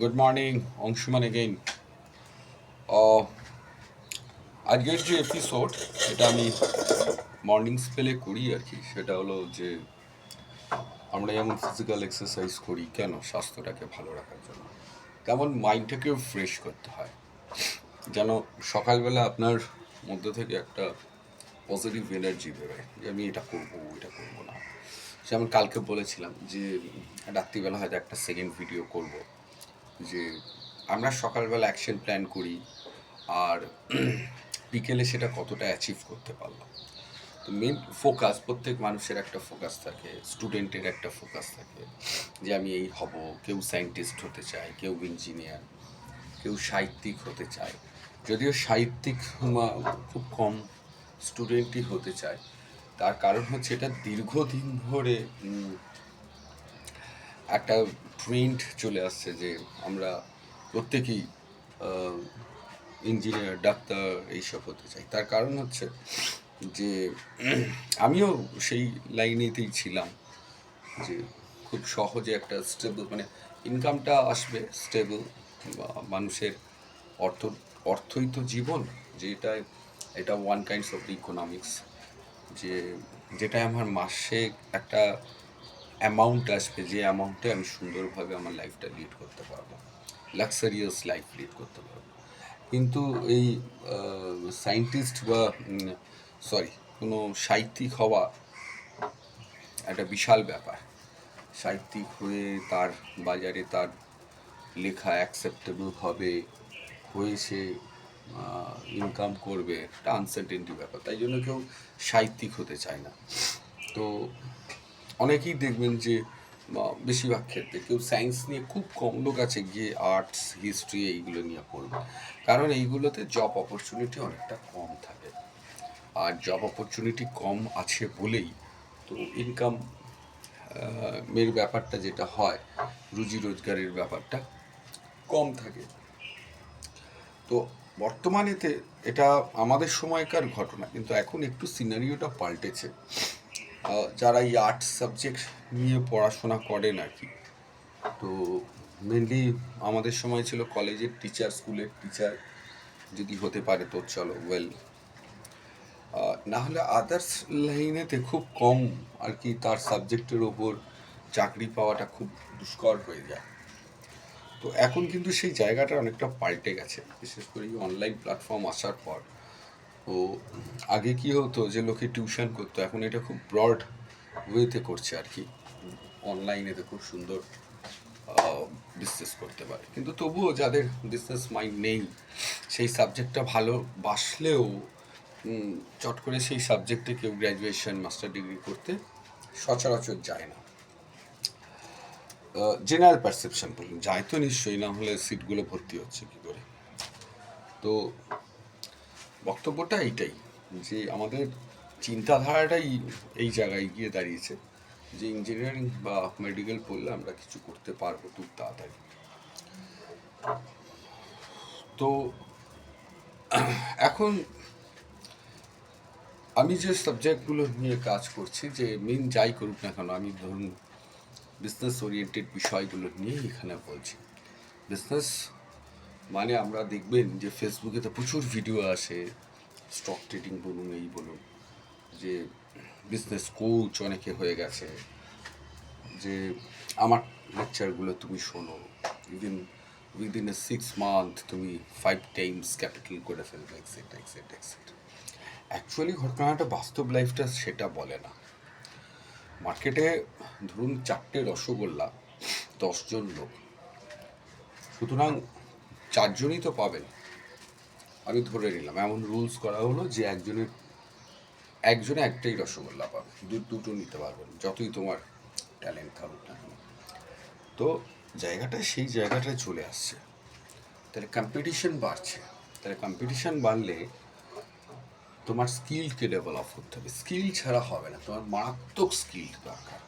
Good morning Anshuman again আজকের যে episode এটা আমি মর্নিং স্পেলে করি আর কি, সেটা হলো যে আমরা যেমন ফিজিক্যাল এক্সারসাইজ করি, কেন স্বাস্থ্যটাকে ভালো রাখার জন্য? তেমন মাইন্ডটাকেও ফ্রেশ করতে হয়। যেন সকালবেলা আপনার মধ্যে থেকে একটা পজিটিভ এনার্জি বেরোয়, যে আমি এটা করব এটা করব না। যেমন কালকে বলেছিলাম যে রাত্রিবেলা হয়তো একটা সেকেন্ড ভিডিও করব। যে আমরা সকালবেলা অ্যাকশন প্ল্যান করি আর বিকেলে সেটা কতটা অ্যাচিভ করতে পারলাম। তো মেন ফোকাস প্রত্যেক মানুষের একটা ফোকাস থাকে স্টুডেন্টের একটা ফোকাস থাকে যে আমি এই হব, কেউ সায়েন্টিস্ট হতে চায়, কেউ ইঞ্জিনিয়ার কেউ সাহিত্যিক হতে চায়। যদিও সাহিত্যিক খুব কম স্টুডেন্টই হতে চায়, তার কারণ হচ্ছে এটা দীর্ঘদিন ধরে একটা ট্রেন্ড চলে আসছে যে আমরা প্রত্যেকেই ইঞ্জিনিয়ার ডাক্তার এইসব হতে চাই। তার কারণ হচ্ছে যে আমিও সেই লাইনেতেই ছিলাম যে খুব সহজে একটা স্টেবল মানে ইনকামটা আসবে স্টেবল মানুষের অর্থ, অর্থই তো জীবন যেটা এটা ওয়ান কাইন্ডস অফ ইকোনমিক্স যে যেটা আমার মাসে একটা অ্যামাউন্ট আসবে যে অ্যামাউন্টে আমি সুন্দরভাবে আমার লাইফটা লিড করতে পারব। লাক্সারিয়াস লাইফ লিড করতে পারব। কিন্তু এই সায়েন্টিস্ট বা সরি কোনো সাহিত্যিক হওয়া একটা বিশাল ব্যাপার। সাহিত্যিক হয়ে তার বাজারে তার লেখা অ্যাকসেপ্টেবল হবে, হয়ে সে ইনকাম করবে একটা আনসার্টেনটি ব্যাপার। তাই জন্য কেউ সাহিত্যিক হতে চায় না। তো অনেকেই দেখবেন যে বেশিরভাগ ক্ষেত্রে কেউ সায়েন্স নিয়ে খুব কম লোক আছে গিয়ে আর্টস হিস্ট্রি এইগুলো নিয়ে পড়বে। কারণ এইগুলোতে জব অপরচুনিটি অনেকটা কম থাকে। আর জব অপরচুনিটি কম আছে বলেই তো ইনকাম এর ব্যাপারটা যেটা হয়, রুজি রোজগারের ব্যাপারটা কম থাকে। তো বর্তমানেতে এটা আমাদের সময়কার ঘটনা, কিন্তু এখন একটু সিনারিওটা পাল্টেছে। যারা এই আর্টস সাবজেক্ট নিয়ে পড়াশোনা করেন আর কি। তো মেনলি আমাদের সময় ছিল কলেজের টিচার স্কুলের টিচার যদি হতে পারে তো চলো ওয়েল না হলে আদার্স লাইনেতে খুব কম আর কি তার সাবজেক্টের ওপর চাকরি পাওয়াটা খুব দুষ্কর হয়ে যায়। তো এখন কিন্তু সেই জায়গাটা অনেকটা পাল্টে গেছে, বিশেষ করে অনলাইন প্ল্যাটফর্ম আসার পর। তো আগে কি হতো যে লোকে টিউশন করতো, এখন এটা খুব ব্রড ওয়েতে করছে আর কি। অনলাইনেতে খুব সুন্দর বিজনেস করতে পারে। কিন্তু তবুও যাদের বিজনেস মাইন্ড নেই, সেই সাবজেক্টটা ভালো বাসলেও চট করে সেই সাবজেক্টে কেউ গ্র্যাজুয়েশন মাস্টার ডিগ্রি করতে সচরাচর যায় না। জেনারেল পারসেপশন বলুন, যায় তো নিশ্চয়ই, না হলে সিটগুলো ভর্তি হচ্ছে কি করে। তো বক্তব্যটা এইটাই যে আমাদের চিন্তাধারাটাই এই জায়গায় গিয়ে দাঁড়িয়েছে যে ইঞ্জিনিয়ারিং বা মেডিকেল পড়লে আমরা কিছু করতে পারব খুব তাড়াতাড়ি। তো এখন আমি যে সাবজেক্টগুলো নিয়ে কাজ করছি, যে মেন যাই করুক না কেন, আমি ধরুন বিজনেস ওরিয়েন্টেড বিষয়গুলো নিয়ে এখানে বলছি। বিজনেস মানে আমরা দেখবেন যে ফেসবুকে তো প্রচুর ভিডিও আসে স্টক ট্রেডিং বলুন, এই বলুন, যে বিজনেস কোচ অনেকে হয়ে গেছে, যে আমার লেকচারগুলো তুমি শোনো within within a six month তুমি ফাইভ টাইমস ক্যাপিটাল করে ফেলবে এক্সেট্রা এক্সেট্রা এক্সেট্রা অ্যাকচুয়ালি ঘটনাটা বাস্তব লাইফটা সেটা বলে না। মার্কেটে ধরুন চারটে রসগোল্লা, দশজন লোক। সুতরাং চারজনই তো পাবেন। আমি ধরে নিলাম, এমন রুলস করা হলো যে একজনের, একজনে একটাই রসগোল্লা পাবে। দু, দুটো নিতে পারবেন, যতই তোমার ট্যালেন্ট থাকুক না তো জায়গাটা সেই জায়গাটায় চলে আসছে। তাহলে কম্পিটিশন বাড়ছে। তাহলে কম্পিটিশন বাড়লে তোমার স্কিলকে ডেভেলপ করতে হবে। স্কিল ছাড়া হবে না, তোমার মারাত্মক স্কিল দরকার।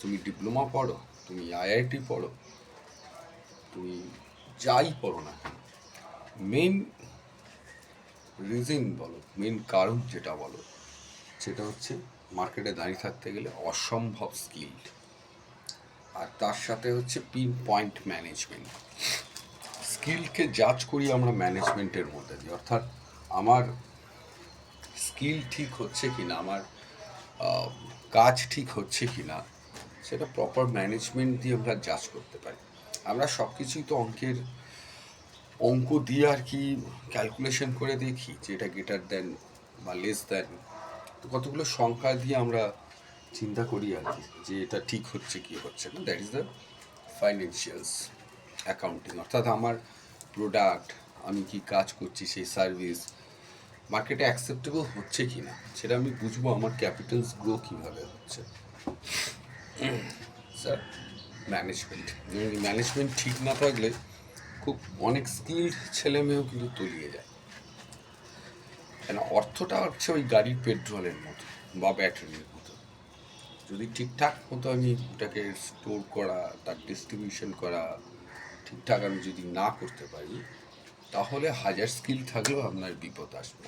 তুমি ডিপ্লোমা পড়ো, তুমি আইআইটি পড়ো, তুমি যাই পড়ো না মেন রিজন বলো মেন কারণ যেটা বলো, সেটা হচ্ছে মার্কেটে দাঁড়িয়ে থাকতে গেলে অসম্ভব স্কিল্ড আর তার সাথে হচ্ছে পিন পয়েন্ট ম্যানেজমেন্ট স্কিলকে জাজ করি আমরা ম্যানেজমেন্টের মধ্যে দিয়ে। অর্থাৎ আমার স্কিল ঠিক হচ্ছে কি না আমার কাজ ঠিক হচ্ছে কি না সেটা প্রপার ম্যানেজমেন্ট দিয়ে আমরা জাজ করতে পারি। আমরা সব কিছুই তো অঙ্কের অঙ্ক দিয়ে আর কি ক্যালকুলেশন করে দেখি যে এটা গ্রেটার দেন বা লেস দেন তো কতগুলো সংখ্যা দিয়ে আমরা চিন্তা করি আর কি যে এটা ঠিক হচ্ছে কি হচ্ছে না। That is the financials accounting অর্থাৎ আমার প্রোডাক্ট আমি কি কাজ করছি, সেই সার্ভিস মার্কেটে অ্যাকসেপ্টেবল হচ্ছে কি না, সেটা আমি বুঝব আমার ক্যাপিটালস গ্রো কীভাবে হচ্ছে। স্যার ম্যানেজমেন্ট ম্যানেজমেন্ট ঠিক না থাকলে খুব অনেক স্কিল্ড ছেলে মেয়েও কিন্তু তলিয়ে যায়। কেন? অর্থটা হচ্ছে ওই গাড়ির পেট্রোলের মতো বা ব্যাটারির মতো। যদি ঠিকঠাক মতো আমি ওটাকে স্টোর করা, তার ডিস্ট্রিবিউশন করা, ঠিকঠাক আমি যদি না করতে পারি, তাহলে হাজার স্কিল থাকলেও আপনার বিপদ আসবে।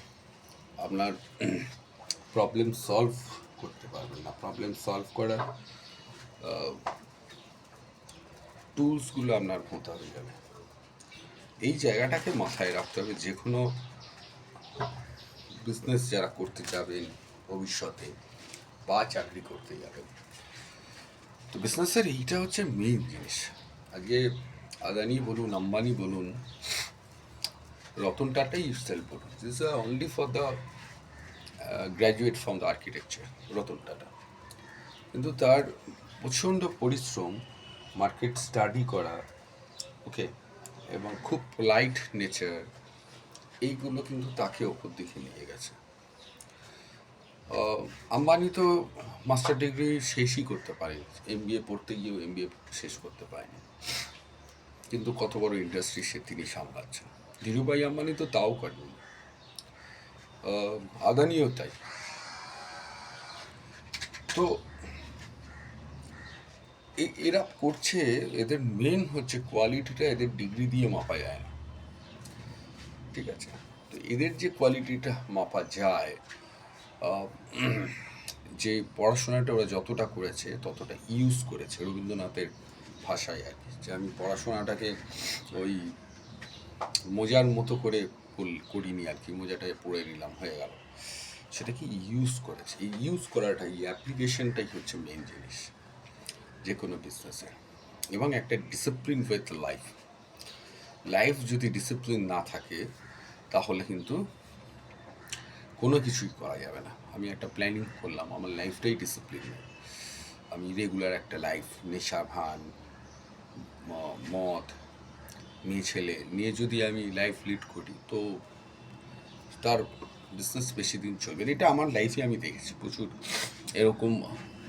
আপনার প্রবলেম সলভ করতে পারবেন না। প্রবলেম সলভ করার টুলসগুলো আপনার ভোঁতা হয়ে যাবে এই জায়গাটাকে মাথায় রাখতে হবে যে কোনো বিজনেস যারা করতে যাবেন ভবিষ্যতে বা চাকরি করতে যাবেন। তো বিজনেসের এইটা হচ্ছে মেইন জিনিস। আজকে আদানি বলুন, আম্বানি বলুন, রতন টাটাই সেল বলুন this are only for the graduate from the architecture Ratan Tata. কিন্তু তার প্রচণ্ড পরিশ্রম মার্কেট স্টাডি করা ওকে এবং খুব লাইট নেচার এইগুলো কিন্তু তাকে ওপর দিকে নিয়ে গেছে। আম্বানি তো মাস্টার ডিগ্রি শেষই করতে পারে এম বি এ পড়তে গিয়েও এম বি এ শেষ করতে পারেনি। কিন্তু কত বড় ইন্ডাস্ট্রি সে তিনি সামলাচ্ছেন। ধীরুভাই আম্বানি তো তাও করেন আদানিও তাই। তো এরা করছে, এদের মেন হচ্ছে কোয়ালিটিটা এদের ডিগ্রি দিয়ে মাপা যায় না। ঠিক আছে? তো এদের যে কোয়ালিটিটা মাপা যায় যে পড়াশোনাটা ওরা যতটা করেছে, ততটা ইউজ করেছে রবীন্দ্রনাথের ভাষায় আর কি। যে আমি পড়াশোনাটাকে ওই মোজার মতো করে করিনি আর কি মোজাটাকে পড়ে নিলাম, হয়ে গেল। সেটাকে ইউজ করেছে। এই ইউজ করাটা এই অ্যাপ্লিকেশনটাই হচ্ছে মেন জিনিস। যে কোনো বিজনেসে এবং একটা ডিসিপ্লিন উইথ লাইফ লাইফ যদি ডিসিপ্লিন না থাকে, তাহলে কিন্তু কোনো কিছুই করা যাবে না। আমি একটা প্ল্যানিং করলাম, আমার লাইফটাই ডিসিপ্লিন আমি রেগুলার একটা লাইফ নেশা, ভান মদ, মেয়ে, ছেলে নিয়ে যদি আমি লাইফ লিড করি, তো তার বিজনেস বেশি দিন চলবে। এটা আমার লাইফে আমি দেখেছি, প্রচুর এরকম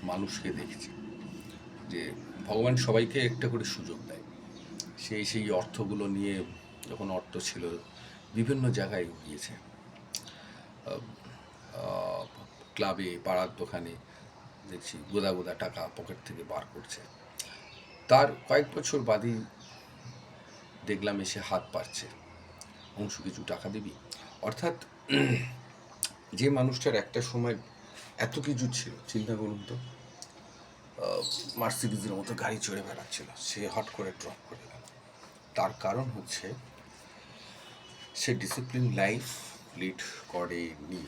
মানুষকে দেখেছি। যে ভগবান সবাইকে একটা করে সুযোগ দেয়। সেই সেই অর্থগুলো নিয়ে যখন অর্থ ছিল, বিভিন্ন জায়গায় গিয়েছে। ক্লাবে, পাড়ার দোকানে দেখছি গোদা গোদা টাকা পকেট থেকে বার করছে। তার কয়েক বছর বাদেই দেখলাম এসে হাত পারছে অংশ কিছু টাকা দিবি? অর্থাৎ যে মানুষটার একটা সময় এত কিছু ছিল, চিন্তা করুন তো। মার্সিডিজের মতো গাড়ি চড়ে বেড়াচ্ছিল। সে হট করে ড্রপ করে গেল তার কারণ হচ্ছে, সে ডিসিপ্লিন লাইফ লিড করেনি।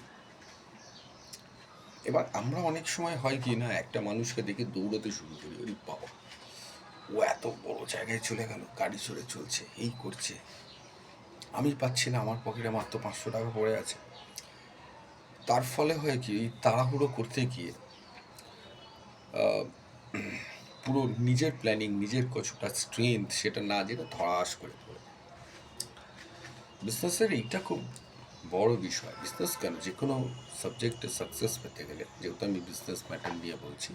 এবার আমরা অনেক সময় হয় কি না, একটা মানুষকে দেখে দৌড়াতে শুরু করি, ওই বাবা। ও এত বড় জায়গায় চলে গেল, গাড়ি চড়ে চলছে, এই করছে। আমি পাচ্ছি না, আমার পকেটে মাত্র পাঁচশো টাকা পড়ে আছে। তার ফলে হয় কি তাড়াহুড়ো করতে গিয়ে পুরো নিজের প্ল্যানিং নিজের কিছুটা স্ট্রেংথ সেটা না যেটা ধরাস করে পড়ে। বিজনেসের এইটা খুব বড় বিষয়। বিজনেস কেন? যে কোনো সাবজেক্টে সাকসেস পেতে গেলে, যেহেতু আমি বিজনেস ম্যাটার নিয়ে বলছি,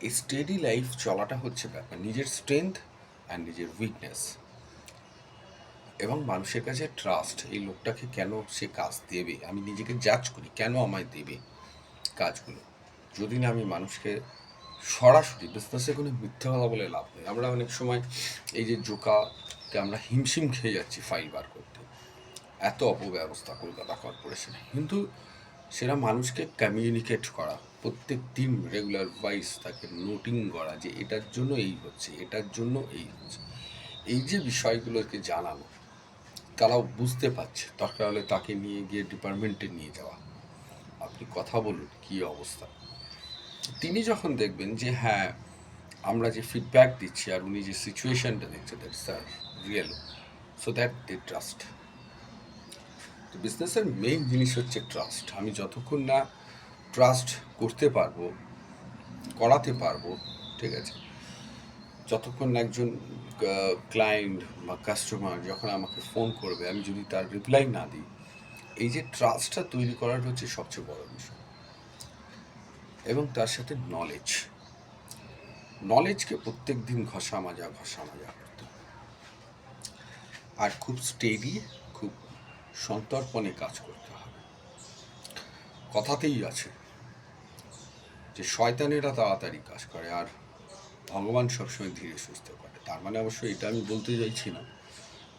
এই স্টেডি লাইফ চলাটা হচ্ছে ব্যাপার। নিজের স্ট্রেংথ অ্যান্ড নিজের উইকনেস এবং মানুষের কাছে ট্রাস্ট এই লোকটাকে কেন সে কাজ দেবে? আমি নিজেকে জাজ করি, কেন আমায় দেবে কাজগুলো? যদি না আমি মানুষকে সরাসরি বিজনেসে কোনো মিথ্যা কথা বলে লাভ নেই। আমরা অনেক সময় এই যে জোকাতে আমরা হিমশিম খেয়ে যাচ্ছি ফাইল বার করতে। এত অপব্যবস্থা কলকাতা কর্পোরেশনে কিন্তু সেটা মানুষকে কমিউনিকেট করা, প্রত্যেক দিন রেগুলার ওয়াইজ তাকে নোটিং করা যে এটার জন্য এই হচ্ছে, এটার জন্য এই হচ্ছে। এই যে বিষয়গুলোকে জানানো, তারাও বুঝতে পারছে। দরকার হলে তাকে নিয়ে গিয়ে ডিপার্টমেন্টে নিয়ে যাওয়া। আপনি কথা বলুন, কী অবস্থা? তিনি যখন দেখবেন যে হ্যাঁ আমরা যে ফিডব্যাক দিচ্ছি আর উনি যে সিচুয়েশনটা দেখছে that's are real so that they trust তো বিজনেসের মেইন জিনিস হচ্ছে ট্রাস্ট আমি যতক্ষণ না ট্রাস্ট করতে পারব, করাতে পারব, ঠিক আছে, যতক্ষণ না একজন ক্লায়েন্ট বা কাস্টমার যখন আমাকে ফোন করবে, আমি যদি তার রিপ্লাই না দিই, এই যে ট্রাস্টটা তৈরি করার হচ্ছে সবচেয়ে বড় বিষয়। এবং তার সাথে নলেজ নলেজকে প্রত্যেক দিন ঘষা মাজা ঘষা মাজা করতে। আর খুব স্টেডি খুব সন্তর্পণে কাজ করতে হবে। কথাতেই আছে যে, শয়তানেরা তাড়াতাড়ি কাজ করে আর ভগবান সবসময় ধীরে সুস্থ করে। তার মানে অবশ্য এটা আমি বলতে চাইছি না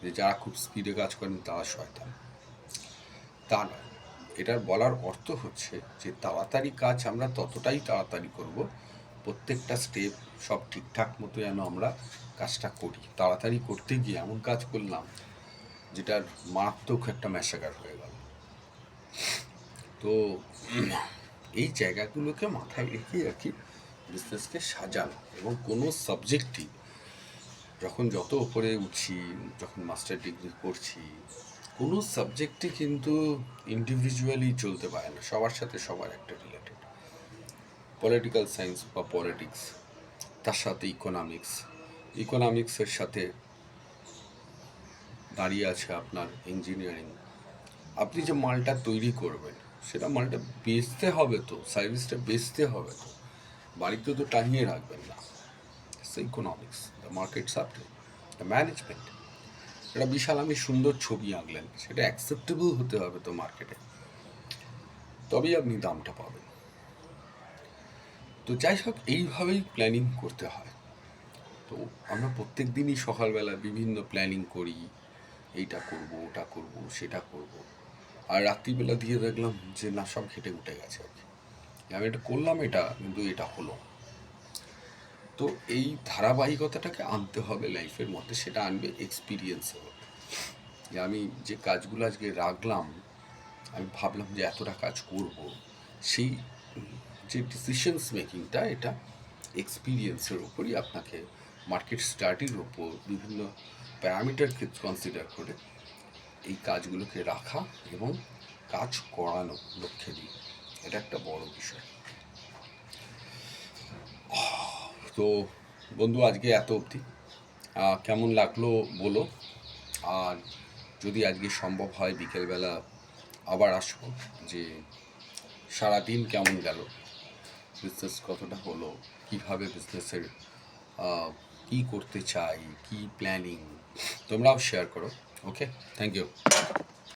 যে, যারা খুব স্পিডে কাজ করেন, তারা শয়তান। তা নয়। এটার বলার অর্থ হচ্ছে যে তাড়াতাড়ি কাজ আমরা ততটাই তাড়াতাড়ি করব, প্রত্যেকটা স্টেপ সব ঠিকঠাক মতো যেন আমরা কাজটা করি। তাড়াতাড়ি করতে গিয়ে এমন কাজ করলাম যেটার মারাত্মক একটা ম্যাসাকার হয়ে গেল। তো এই জায়গাগুলোকে মাথায় রেখে আর কি বিজনেসকে সাজানো এবং কোনো সাবজেক্টই যখন যত উপরে উঠছি, যখন মাস্টার ডিগ্রি করছি কোনো সাবজেক্টই কিন্তু ইন্ডিভিজুয়ালি চলতে পারে না। সবার সাথে সবার একটা রিলেটেড পলিটিক্যাল সায়েন্স বা পলিটিক্স তার সাথে ইকোনমিক্স ইকোনমিক্সের সাথে দাঁড়িয়ে আছে আপনার ইঞ্জিনিয়ারিং আপনি যে মালটা তৈরি করবেন, সেটা মালটা বেচতে হবে তো সার্ভিসটা বেচতে হবে তো। বাড়িতে তো টাঙিয়ে রাখবেন না। Economics the market supply the management একটা বিশাল আমি সুন্দর ছবি আঁকলেন। সেটা অ্যাকসেপ্টেবল হতে হবে তো মার্কেটে তবেই আপনি দামটা পাবেন। তো যাই হোক, এইভাবেই প্ল্যানিং করতে হয়। তো আমরা প্রত্যেক দিনই সকালবেলা বিভিন্ন প্ল্যানিং করি। এইটা করব, ওটা করব, সেটা করব। আর রাত্রিবেলা দিয়ে দেখলাম যে না, সব ঘেটে উঠে গেছে আর কি। আমি এটা করলাম এটা, কিন্তু এটা হলো। তো এই ধারাবাহিকতাটাকে আনতে হবে লাইফের মধ্যে, সেটা আনবে এক্সপিরিয়েন্সে যে আমি যে কাজগুলো আজকে রাখলাম, আমি ভাবলাম যে এতটা কাজ করব, সেই যে ডিসিশনস মেকিংটা এটা এক্সপিরিয়েন্সের ওপরই আপনাকে মার্কেট স্টাডির ওপর বিভিন্ন প্যারামিটারকে কনসিডার করে এই কাজগুলোকে রাখা এবং কাজ করানো লক্ষ্যে দিয়ে এটা একটা বড় বিষয়। তো বন্ধু, আজকে এত অবধি। কেমন লাগল বলো। আর যদি আজকে সম্ভব হয়, বিকেলবেলা আবার আসব। যে সারাদিন কেমন গেল বিজনেস কতটা হলো, কীভাবে বিজনেসের কী করতে চাই, কী প্ল্যানিং তোমরাও শেয়ার করো ওকে থ্যাংক ইউ